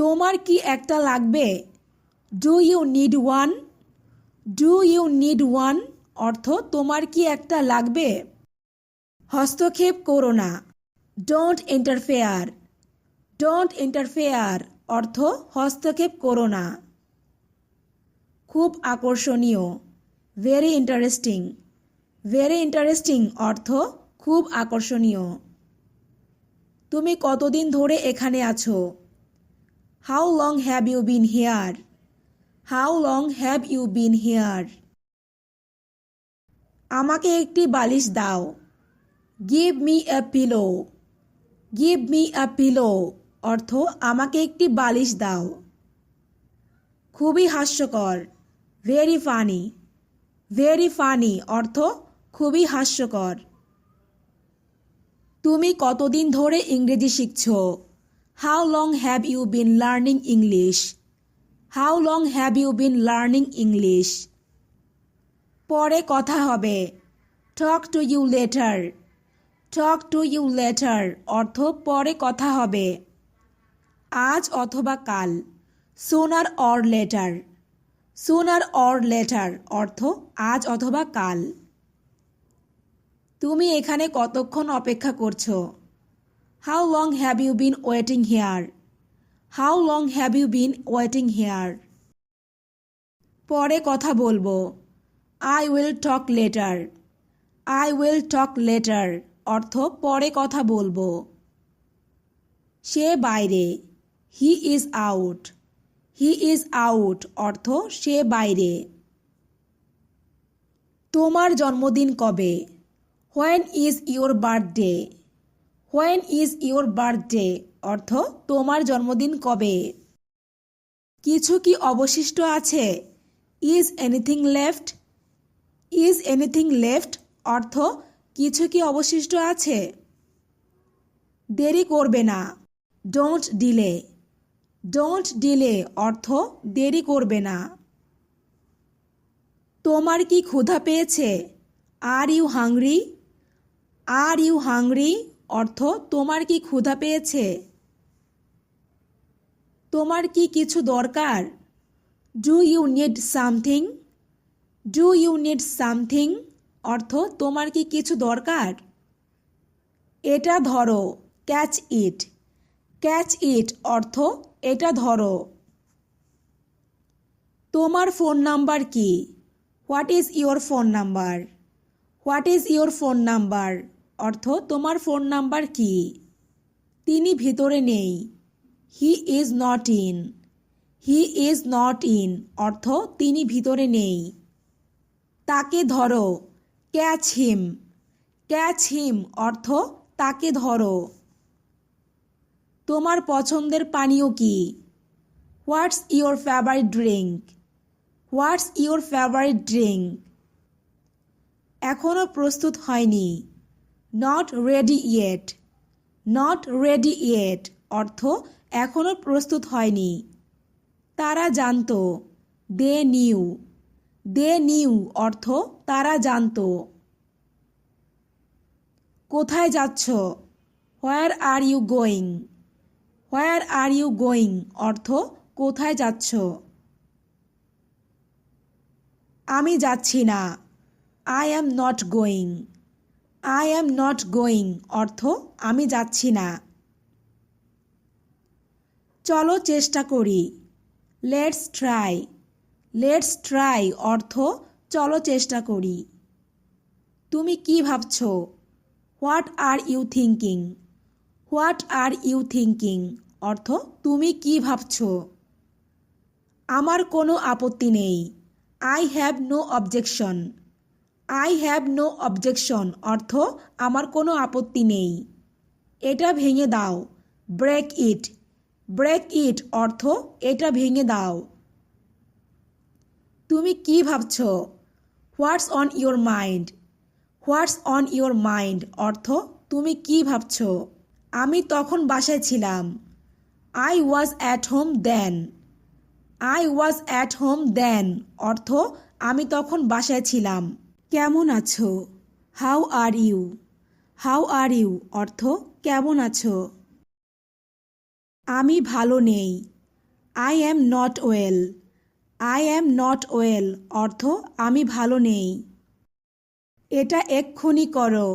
তোমার কি একটা লাগবে? Do you need one do you need one অর্থ, তোমার কি একটা লাগবে? হস্তক্ষেপ করো না। ডোন্ট ইন্টারফেয়ার ডোন্ট ইন্টারফেয়ার অর্থ, হস্তক্ষেপ করো না। খুব আকর্ষণীয়। ভেরি ইন্টারেস্টিং ভেরি ইন্টারেস্টিং অর্থ, খুব আকর্ষণীয়। তুমি কতদিন ধরে এখানে আছো? How long have you been here how long have you been here আমাকে একটি বালিশ দাও। Give me a pillow give me a pillow অর্থ আমাকে একটি বালিশ দাও। খুবই হাস্যকর। ভেরি ফানি ভেরি ফানি অর্থ খুবই হাস্যকর। তুমি কতদিন ধরে ইংরেজি শিখছ? How long have you been learning English how long have you been learning English পরে কথা হবে। Talk to you later talk to you later অর্থ পরে কথা হবে। আজ অথবা কাল। Sooner or later sooner or later অর্থ আজ অথবা কাল। তুমি এখানে কতক্ষণ অপেক্ষা করছ? How long have you been waiting here how long have you been waiting here পরে কথা বলব। I will talk later I will talk later অর্থ পরে কথা বলব। সে বাইরে। He is out he is out অর্থ সে বাইরে। তোমার জন্মদিন কবে? When is your birthday when is your birthday অর্থ, তোমার জন্মদিন কবে? কিছু কি অবশিষ্ট আছে? Is anything left is anything left অর্থ, কিছু কি অবশিষ্ট আছে? দেরি করবে না। ডোন্ট ডিলে ডোন্ট ডিলে অর্থ, দেরি করবে না। তোমার কি ক্ষুধা পেয়েছে? Are you hungry are you hungry অর্থ, তোমার কি ক্ষুধা পেয়েছে? তোমার কি কিছু দরকার? Do you need something do you need something অর্থ, তোমার কি কিছু দরকার? এটা ধরো ক্যাচ ইট ক্যাচ ইট অর্থ, এটা ধরো। তোমার ফোন নাম্বার কি? What is your phone number what is your phone number অর্থ, তোমার ফোন নাম্বার কি? তিনি ভিতরে নেই। He is not in he is not in অর্থ, তিনি ভিতরে নেই। তাকে ধরো। ক্যাচ হিম ক্যাচ হিম অর্থ, তাকে ধরো। তোমার পছন্দের পানীয় কি? What's your favourite drink what's your favourite drink এখনও প্রস্তুত হয়নি। Not ready yet not ready yet অর্থ এখনও প্রস্তুত হয়নি। তারা জানত। দে নিউ দে নিউ অর্থ তারা জানতো। কোথায় যাচ্ছ? Where are you going where are you going অর্থ কোথায় যাচ্ছ? আমি যাচ্ছি না। I am not going I am not going অর্থ আমি যাচ্ছি না। চলো চেষ্টা করি। লেটস ট্রাই লেটস ট্রাই অর্থ চলো চেষ্টা করি। তুমি কি ভাবছ? What are you thinking what are you thinking অর্থ তুমি কি ভাবছ? আমার কোনো আপত্তি নেই। I have no objection I have no objection অর্থ, আমার কোনো আপত্তি নেই। এটা ভেঙে দাও। ব্রেক ইট ব্রেক ইট অর্থ, এটা ভেঙে দাও। তুমি কি ভাবছ? What's on your mind what's on your mind অর্থ, তুমি কি ভাবছ? আমি তখন বাসায় ছিলাম। I was at home then I was at home then অর্থ, আমি তখন বাসায় ছিলাম। কেমন আছো? How are you how are you অর্থ, কেমন আছো? আমি ভালো নেই। I am not well I am not well অর্থ, আমি ভালো নেই। এটা এক্ষুনি করো।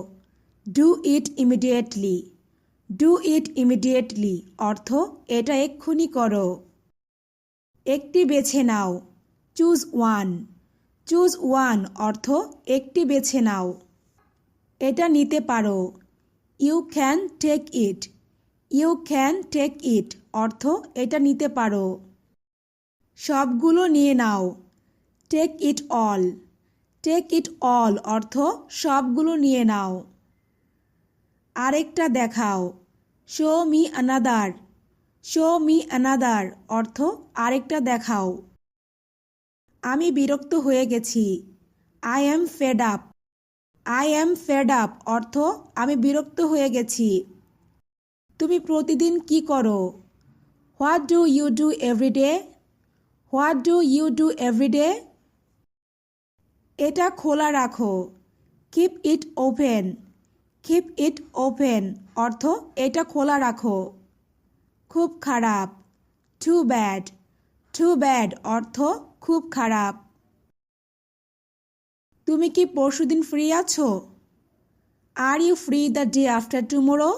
Do it immediately do it immediately অর্থ, এটা এক্ষুনি করো। একটি বেছে নাও। চুজ ওয়ান চুজ ওয়ান অর্থ একটি বেছে নাও। এটা নিতে পারো। You can take it. You can take it অর্থ এটা নিতে পারো। সবগুলো নিয়ে নাও। Take it all. Take it all অর্থ সবগুলো নিয়ে নাও। আরেকটা দেখাও। Show me another show me another অর্থ আরেকটা দেখাও। আমি বিরক্ত হয়ে গেছি। I am fed up I am fed up অর্থ আমি বিরক্ত হয়ে গেছি। তুমি প্রতিদিন কি করো? What do you do every day what do you do every day এটা খোলা রাখো। Keep it open keep it open অর্থ এটা খোলা রাখো। খুব খারাপ। টু ব্যাড টু ব্যাড অর্থ খুব খারাপ। তুমি কি পরশুদিন ফ্রি আছো? Are you free the day after tomorrow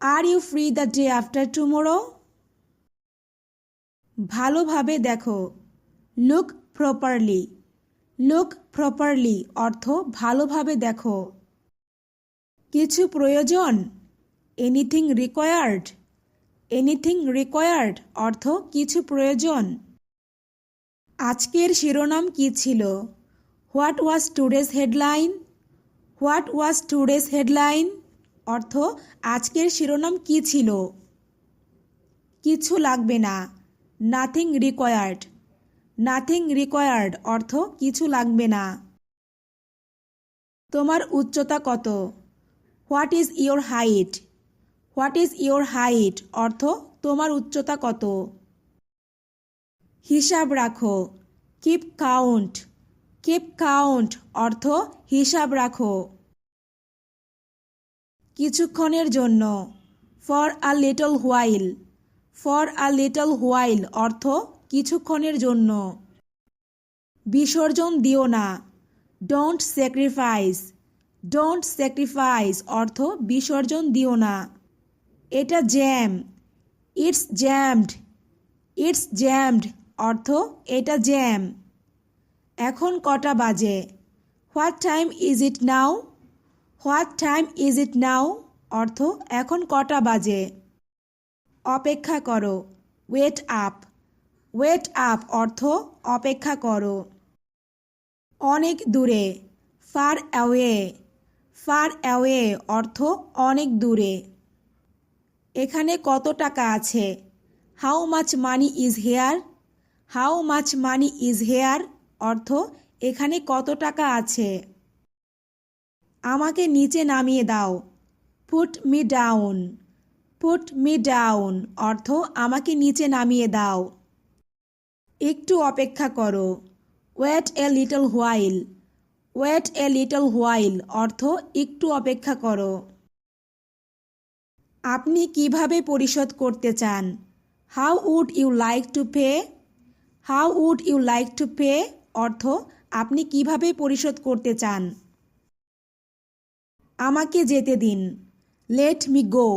are you free the day after tomorrow ভালোভাবে দেখো। লুক প্রপারলি লুক প্রপারলি অর্থ ভালোভাবে দেখো। কিছু প্রয়োজন? এনিথিং রিকোয়ার্ড এনিথিং রিকোয়ার্ড অর্থ কিছু প্রয়োজন। আজকের শিরোনাম কি ছিল? What was today's headline what was today's headline অর্থ, আজকের শিরোনাম কি ছিল? কিছু লাগবে না। নাথিং রিকোয়ার্ড নাথিং রিকোয়ার্ড অর্থ, কিছু লাগবে না। তোমার উচ্চতা কত? What is your height what is your height অর্থ, তোমার উচ্চতা কত? হিসাব রাখো। কিপ কাউন্ট কিপ কাউন্ট অর্থ হিসাব রাখো। কিছুক্ষণের জন্য। For a little while for a little while অর্থ কিছুক্ষণের জন্য। বিসর্জন দিও না। ডোন্ট স্যাক্রিফাইস ডোন্ট স্যাক্রিফাইস অর্থ বিসর্জন দিও না। এটা jam it's jammed it's jammed অর্থ এটা জ্যাম। এখন কটা বাজে? What time is it now? What time is it now? অর্থ এখন কটা বাজে? অপেক্ষা করো। Wait up. ওয়েট আপ অর্থ অপেক্ষা করো। অনেক দূরে। Far away. ফার অ্যাওয়ে অর্থ অনেক দূরে। এখানে কত টাকা আছে? How much money is here? How much money is here অর্থ, এখানে কত টাকা আছে? আমাকে নিচে নামিয়ে দাও। Put me down put me down অর্থ, আমাকে নিচে নামিয়ে দাও। একটু অপেক্ষা করো। Wait a little while wait a little while অর্থ, একটু অপেক্ষা করো। আপনি কীভাবে পরিশোধ করতে চান? How would you like to pay how would you like to pay অর্থ, আপনি কীভাবে পরিশোধ করতে চান? আমাকে যেতে দিন। Let me go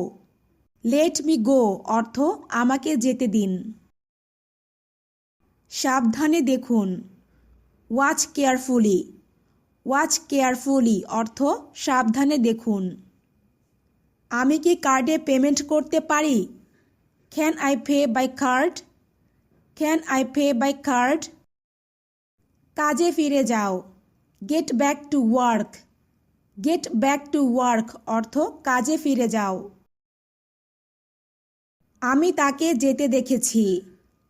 let me go অর্থ, আমাকে যেতে দিন। সাবধানে দেখুন। ওয়াচ কেয়ারফুলি ওয়াচ কেয়ারফুলি অর্থ, সাবধানে দেখুন। আমি কি কার্ডে পেমেন্ট করতে পারি? Can I pay by card can I pay by card কাজে ফিরে যাও। Get back to work get back to work অর্থ কাজে ফিরে যাও। আমি তাকে যেতে দেখেছি।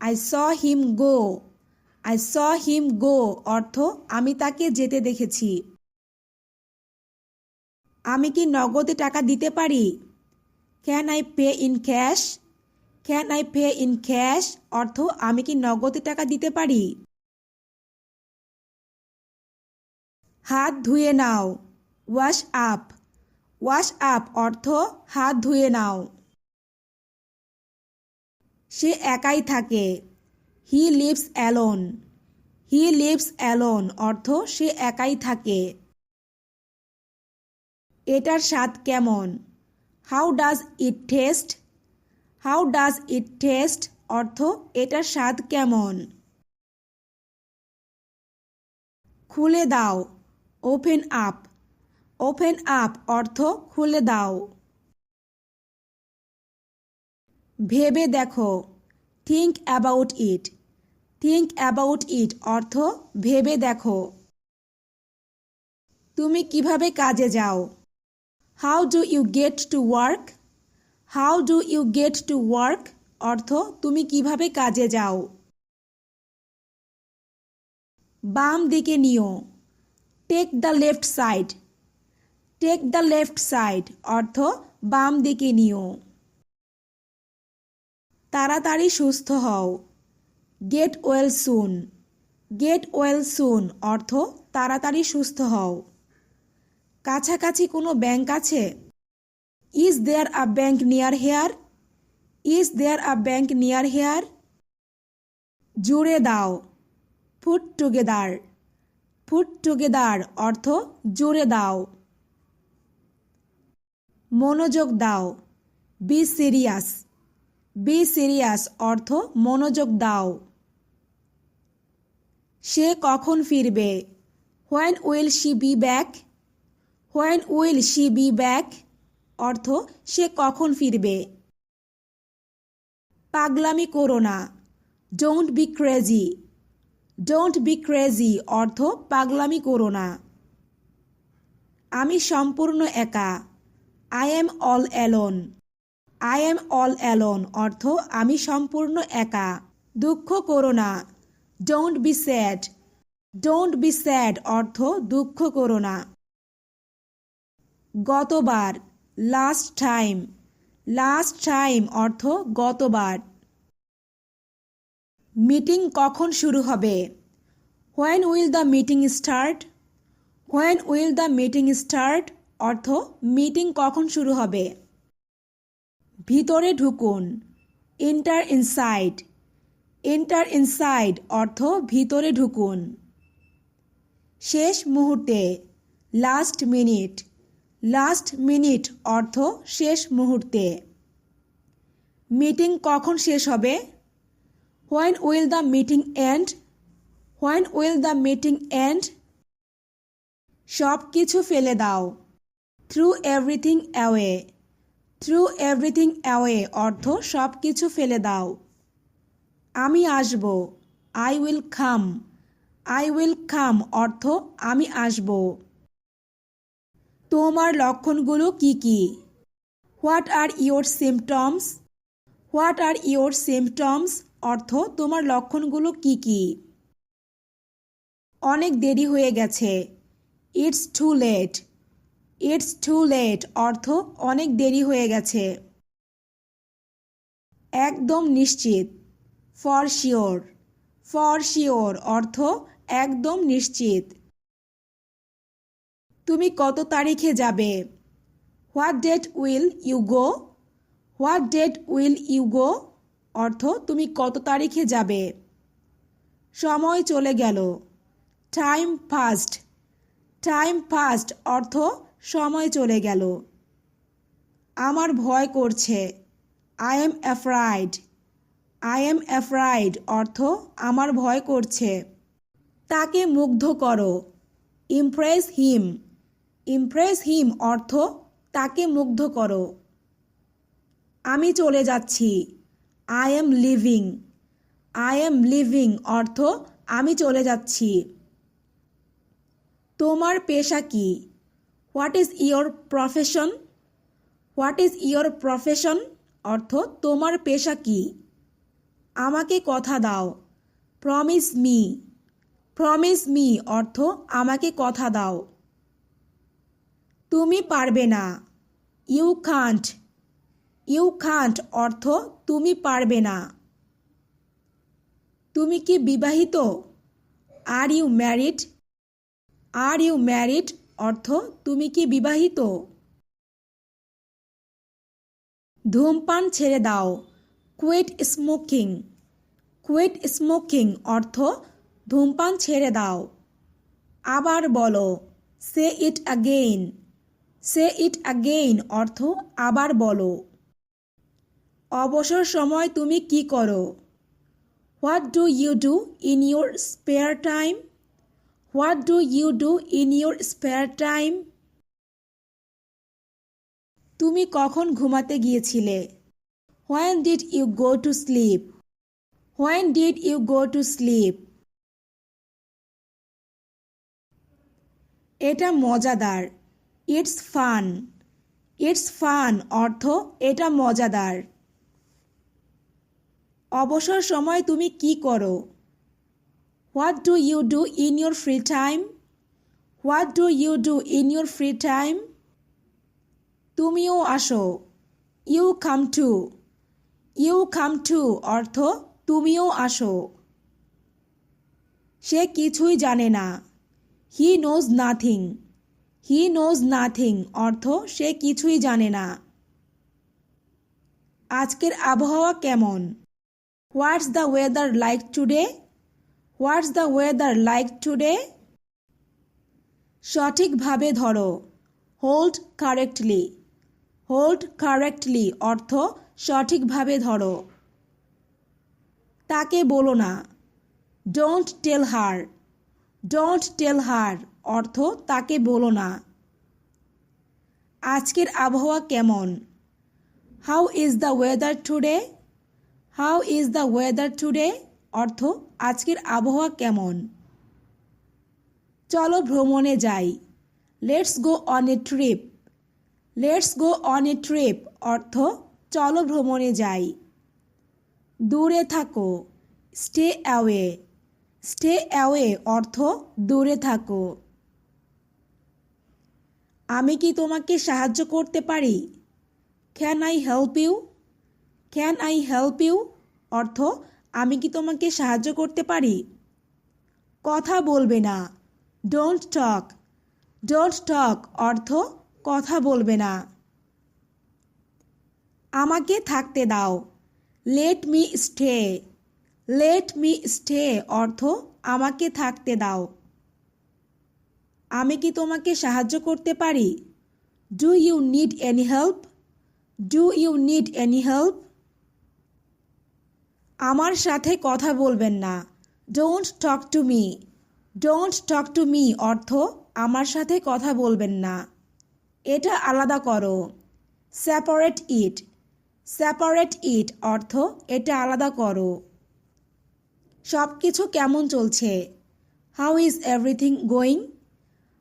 I saw him go I saw হিম গো অর্থ আমি তাকে যেতে দেখেছি। আমি কি নগদে টাকা দিতে পারি? Can I pay in cash can I pay in cash অর্থ, আমি কি নগদে টাকা দিতে পারি? হাত ধুয়ে নাও। ওয়াশ আপ ওয়াশ আপ অর্থ, হাত ধুয়ে নাও। সে একাই থাকে। He lives alone he lives alone অর্থ, সে একাই থাকে। এটার স্বাদ কেমন? How does it taste how does it taste অর্থ, এটার স্বাদ কেমন? খুলে দাও। ওপেন আপ ওপেন আপ অর্থ, খুলে দাও। ভেবে দেখো। Think about it think about it অর্থ, ভেবে দেখো। তুমি কীভাবে কাজে যাও? How do you get to work how do you get to work? অর্থ, তুমি কীভাবে কাজে যাও? বাম দিকে নিও। Take the left side take the left side অর্থ, বাম দিকে নিও। তাড়াতাড়ি সুস্থ হও। Get well soon get well soon অর্থ, তাড়াতাড়ি সুস্থ হও। কাছাকাছি কোনো ব্যাংক আছে? Is there a bank near here is there a bank near here জুড়ে দাও। ফুট টুগেদার ফুট টুগেদার অর্থ জুড়ে দাও। মনোযোগ দাও। বি সিরিয়াস বি সিরিয়াস অর্থ মনোযোগ দাও। সে কখন ফিরবে? When will she be back when will she be back অর্থ সে কখন ফিরবে? পাগলামি করো না। Don't be crazy don't be crazy অর্থ পাগলামি করো না। আমি সম্পূর্ণ একা। I am all alone I am all alone অর্থ আমি সম্পূর্ণ একা। দুঃখ করো না। Don't be sad don't be sad অর্থ দুঃখ করো না। গতবার লাস্ট টাইম লাস্ট টাইম অর্থ গতবার। মিটিং কখন শুরু হবে? When will the meeting start when will the meeting start অর্থ মিটিং কখন শুরু হবে? ভিতরে ঢুকুন। এন্টার ইনসাইড এন্টার ইনসাইড অর্থ ভিতরে ঢুকুন। শেষ মুহূর্তে। লাস্ট মিনিট লাস্ট মিনিট অর্থ শেষ মুহূর্তে। মিটিং কখন শেষ হবে? When will the meeting end when will the meeting end সব কিছু ফেলে দাও। Throw everything away throw everything away অর্থ সব কিছু ফেলে দাও। আমি আসব। I will come I will come অর্থ আমি আসব। তোমার লক্ষণগুলো কি কি? What are your symptoms what are your symptoms অর্থ, তোমার লক্ষণগুলো কি কি? অনেক দেরি হয়ে গেছে। It's too late it's too late অর্থ, অনেক দেরি হয়ে গেছে। একদম নিশ্চিত। ফর শিওর ফর শিওর অর্থ, একদম নিশ্চিত। তুমি কত তারিখে যাবে? What date will you go what date will you go অর্থ, তুমি কত তারিখে যাবে? সময় চলে গেল। টাইম ফাস্ট টাইম ফাস্ট অর্থ, সময় চলে গেল। আমার ভয় করছে। I am afraid I am afraid অর্থ, আমার ভয় করছে। তাকে মুগ্ধ করো। ইমপ্রেস হিম ইমপ্রেস হিম অর্থ, তাকে মুগ্ধ করো। আমি চলে যাচ্ছি। I am leaving I am leaving অর্থ, আমি চলে যাচ্ছি। তোমার পেশা কি? What is your profession what is your profession অর্থ, তোমার পেশা কি? আমাকে কথা দাও। প্রমিস মি প্রমিস মি অর্থ, আমাকে কথা দাও। তুমি পারবে না। ইউ খান্ট ইউ খান্ট অর্থ তুমি পারবে না। তুমি কি বিবাহিত? Are you married are you married অর্থ তুমি কি বিবাহিত? ধূমপান ছেড়ে দাও। কুয়েট স্মোকিং কুয়েট স্মোকিং অর্থ ধূমপান ছেড়ে দাও। আবার বলো সে it again say it again অর্থ আবার বলো। অবসর সময় তুমি কি করো? What do you do in your spare time what do you do in your spare time তুমি কখন ঘুমাতে গিয়েছিলে? When did you go to sleep when did you go to sleep এটা মজাদার। ইটস ফান ইটস ফান অর্থ, এটা মজাদার। অবসর সময় তুমি কি করো? What do you do in your free time what do you do in your free time তুমিও আসো। You come too you come too অর্থ, তুমিও আসো। সে কিছুই জানে না। He knows nothing he knows nothing অর্থ সে কিছুই জানে না। আজকের আবহাওয়া কেমন? What's the weather like today what's the weather like today সঠিকভাবে ধরো। হোল্ড কারেক্টলি হোল্ড কারেক্টলি অর্থ সঠিকভাবে ধরো। তাকে বলো না। Don't tell her don't tell her অর্থ তাকে বলো না। আজকের আবহাওয়া কেমন? How is the weather today how is the weather today অর্থ, আজকের আবহাওয়া কেমন? চলো ভ্রমণে যাই। Let's go on a trip let's go on a trip অর্থ, চলো ভ্রমণে যাই। দূরে থাকো। স্টে অ্যাওয়ে স্টে অ্যাওয়ে অর্থ, দূরে থাকো। আমি কি তোমাকে সাহায্য করতে পারি? Can I help you can I help you অর্থ, আমি কি তোমাকে সাহায্য করতে পারি? কথা বলবে না। ডোন্ট টক ডোন্ট টক অর্থ, কথা বলবে না। আমাকে থাকতে দাও। Let me stay let me stay অর্থ, আমাকে থাকতে দাও। আমি কি তোমাকে সাহায্য করতে পারি? Do you need any help do you need any help আমার সাথে কথা বলবেন না। Don't talk to me don't talk to me অর্থ আমার সাথে কথা বলবেন না। এটা আলাদা করো। সেপারেট ইট সেপারেট ইট অর্থ এটা আলাদা করো। সব কিছু কেমন চলছে? How is everything going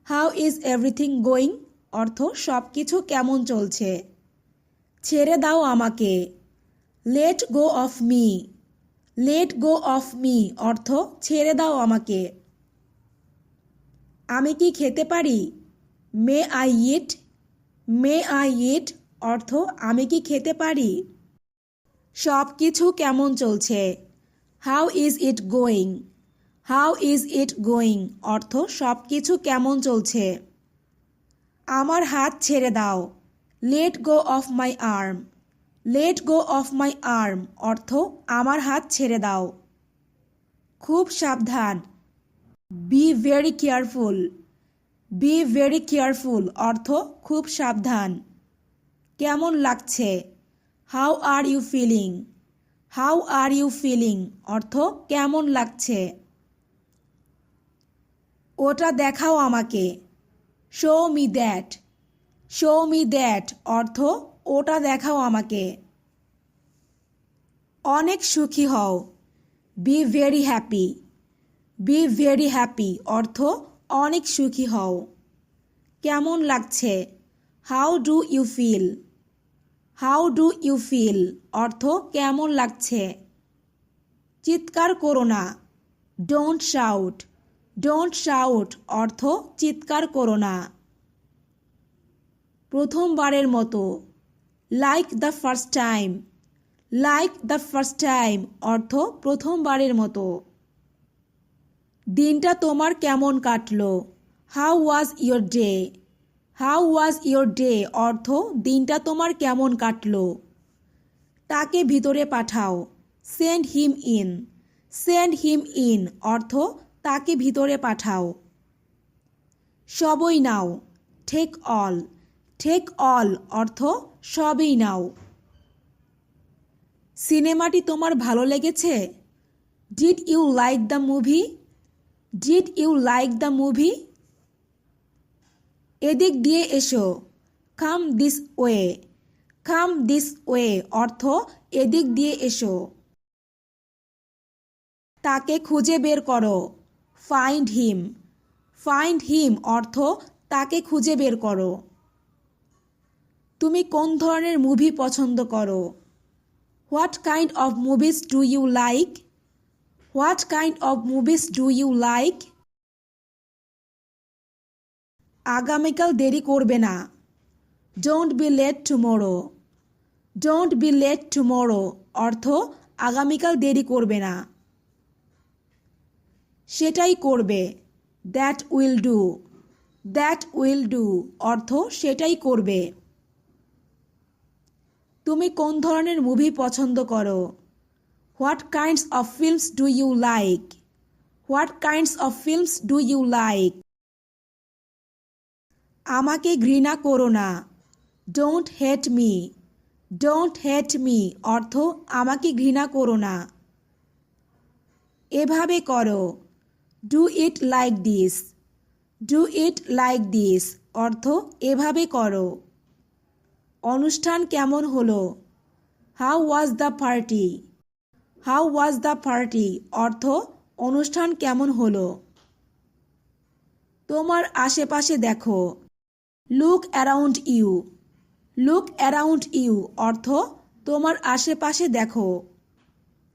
how is everything going অর্থ সব কিছু কেমন চলছে? ছেড়ে দাও আমাকে। Let go of me let go of me অর্থ, ছেড়ে দাও আমাকে। আমি কি খেতে পারি? May I eat may I eat অর্থ, আমি কি খেতে পারি? সব কিছু কেমন চলছে? How is it going how is it going অর্থ সব কিছু কেমন চলছে? আমার হাত ছেড়ে দাও। Let go of my arm let go of my arm অর্থ, আমার হাত ছেড়ে দাও। খুব সাবধান। Be very careful be very careful অর্থ, খুব সাবধান। কেমন লাগছে? How are you feeling how are you feeling অর্থ, কেমন লাগছে? ওটা দেখাও আমাকে। Show me that show me that অর্থ, ওটা দেখাও আমাকে। অনেক সুখী হও। Be very happy be very happy অর্থ, অনেক সুখী হও। কেমন লাগছে? How do you feel how do you feel অর্থ, কেমন লাগছে? চিৎকার করো না। ডোন্ট শাউট ডোন্ট শাউট অর্থ চিৎকার করো না। প্রথমবারের মতো like the first time like the first time অর্থ প্রথমবারের মতো। দিনটা তোমার কেমন কাটলো? How was your day how was your day অর্থ দিনটা তোমার কেমন কাটলো? তাকে ভিতরে পাঠাও। Send him in send him in অর্থ তাকে ভিতরে পাঠাও। সবই নাও। ঠেক অল ঠেক অল অর্থ সবই নাও। সিনেমাটি তোমার ভালো লেগেছে? Did you like the movie did you like the movie এদিক দিয়ে এসো। Come this way come this way অর্থ এদিক দিয়ে এসো। তাকে খুঁজে বের করো। ফাইন্ড হিম ফাইন্ড হিম অর্থ তাকে খুঁজে বের করো। তুমি কোন ধরনের মুভি পছন্দ করো? What kind of movies do you like what kind of movies do you like আগামীকাল দেরি করবে না। Don't be late tomorrow don't be late tomorrow অর্থ আগামীকাল দেরি করবে না। সেটাই করবে। That will do that will do অর্থ সেটাই করবে। তুমি কোন ধরনের মুভি পছন্দ করো? What kinds of films do you like what kinds of films do you like আমাকে ঘৃণা করো না। Don't hate me don't hate me অর্থ আমাকে ঘৃণা করো না। এভাবে করো। Do it like this do it like this অর্থ, এভাবে করো। অনুষ্ঠান কেমন হলো? How was the party how was the party অর্থ, অনুষ্ঠান কেমন হলো? তোমার আশেপাশে দেখো। Look around you look around you অর্থ, তোমার আশেপাশে দেখো।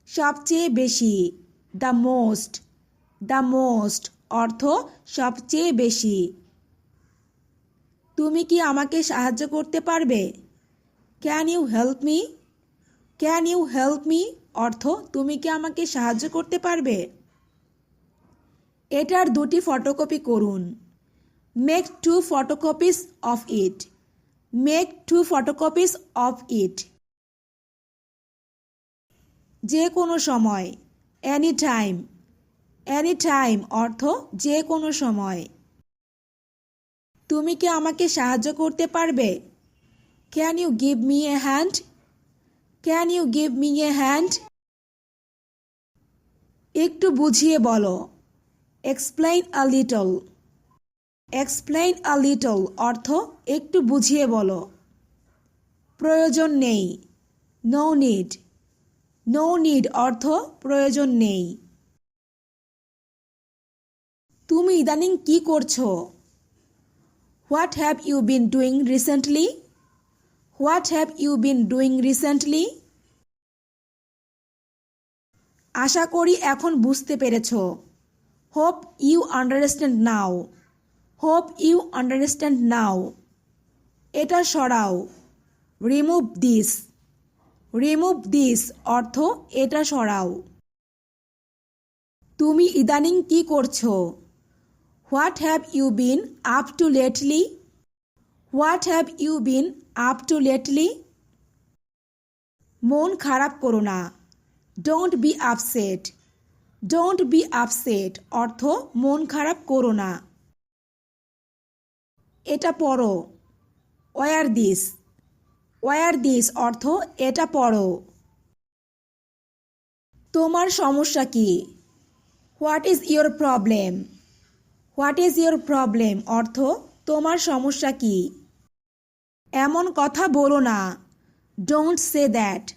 সবচেয়ে বেশি দ্য মোস্ট দ্য মোস্ট অর্থ সবচেয়ে বেশি। তুমি কি আমাকে সাহায্য করতে পারবে? Can you help me can you help me অর্থ, তুমি কি আমাকে সাহায্য করতে পারবে? এটার দুটি ফটোকপি করুন। Make two photocopies of it make two photocopies of it যে কোনো সময় এনি টাইম এনি টাইম অর্থ যে কোনো সময়। তুমি কি আমাকে সাহায্য করতে পারবে? Can you give me a hand can you give me a hand একটু বুঝিয়ে বলো। Explain a little explain a little অর্থ একটু বুঝিয়ে বলো। প্রয়োজন নেই। নো নিড নো নিড অর্থ প্রয়োজন নেই। তুমি ইদানিং কি করছ? What have you been doing recently what have you been doing recently আশা করি এখন বুঝতে পেরেছ। Hope you understand now hope you understand now এটা সরাও। রিমুভ দিস রিমুভ দিস অর্থ এটা সরাও। তুমি ইদানিং কি করছ? What have you been up to lately what have you been up to lately মন খারাপ করো না। Don't be upset don't be upset অর্থ মন খারাপ করো না। এটা পড়ো। ওয়ার দিস ওয়ার দিস অর্থ এটা পড়ো। তোমার সমস্যা কি? What is your problem what is your problem অর্থ, তোমার সমস্যা কি? এমন কথা বলো না। Don't say that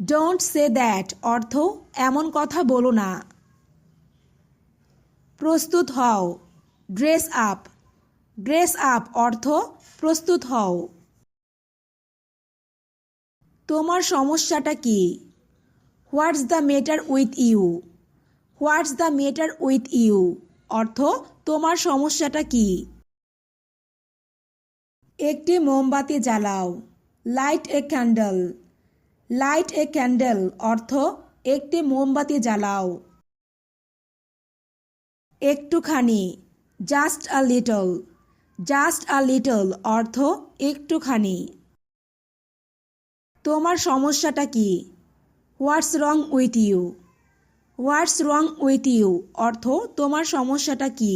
don't say that অর্থ, এমন কথা বলো না। প্রস্তুত হও। ড্রেস আপ ড্রেস আপ অর্থ, প্রস্তুত হও। তোমার সমস্যাটা কি? What's the matter with you what's the matter with you অর্থ, তোমার সমস্যাটা কি? একটি মোমবাতি জ্বালাও। Light a candle light a candle অর্থ, একটি মোমবাতি জ্বালাও। একটুখানি। Just a little just a little অর্থ, একটুখানি। তোমার সমস্যাটা কি? What's wrong with you what's wrong with you অর্থ, তোমার সমস্যাটা কি?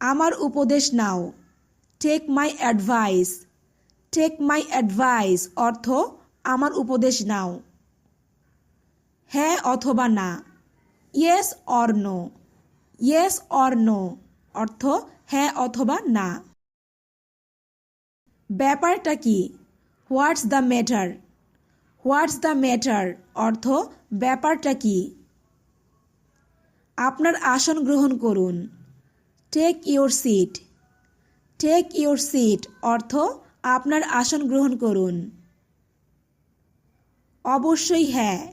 আমার উপদেশ নাও। Take my advice take my advice অর্থ, আমার উপদেশ নাও। হ্যাঁ অথবা না। Yes or no yes or no অর্থ হ্যাঁ অথবা না। ব্যাপারটা কি? What's the matter what's the matter অর্থ, ব্যাপারটা কি? আপনার আসন গ্রহণ করুন। Take your seat take your seat অর্থ, আপনার আসন গ্রহণ করুন। অবশ্যই হ্যাঁ।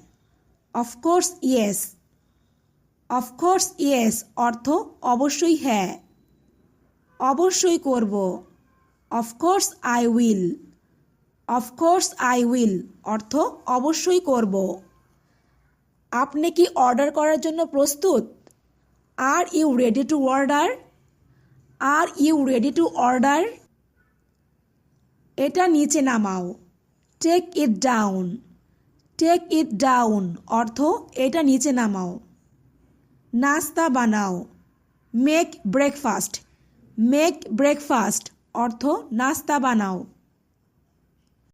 অফকোর্স ইয়েস অফকোর্স ইয়েস অর্থ, অবশ্যই হ্যাঁ। অবশ্যই করব। Of course I will of course I will অর্থ অবশ্যই করব। আপনি কি অর্ডার করার জন্য প্রস্তুত? Are you ready to order are you ready to order এটা নিচে নামাও। Take it down take it down অর্থ এটা নিচে নামাও। নাস্তা বানাও। মেক ব্রেকফাস্ট মেক ব্রেকফাস্ট অর্থ নাস্তা বানাও।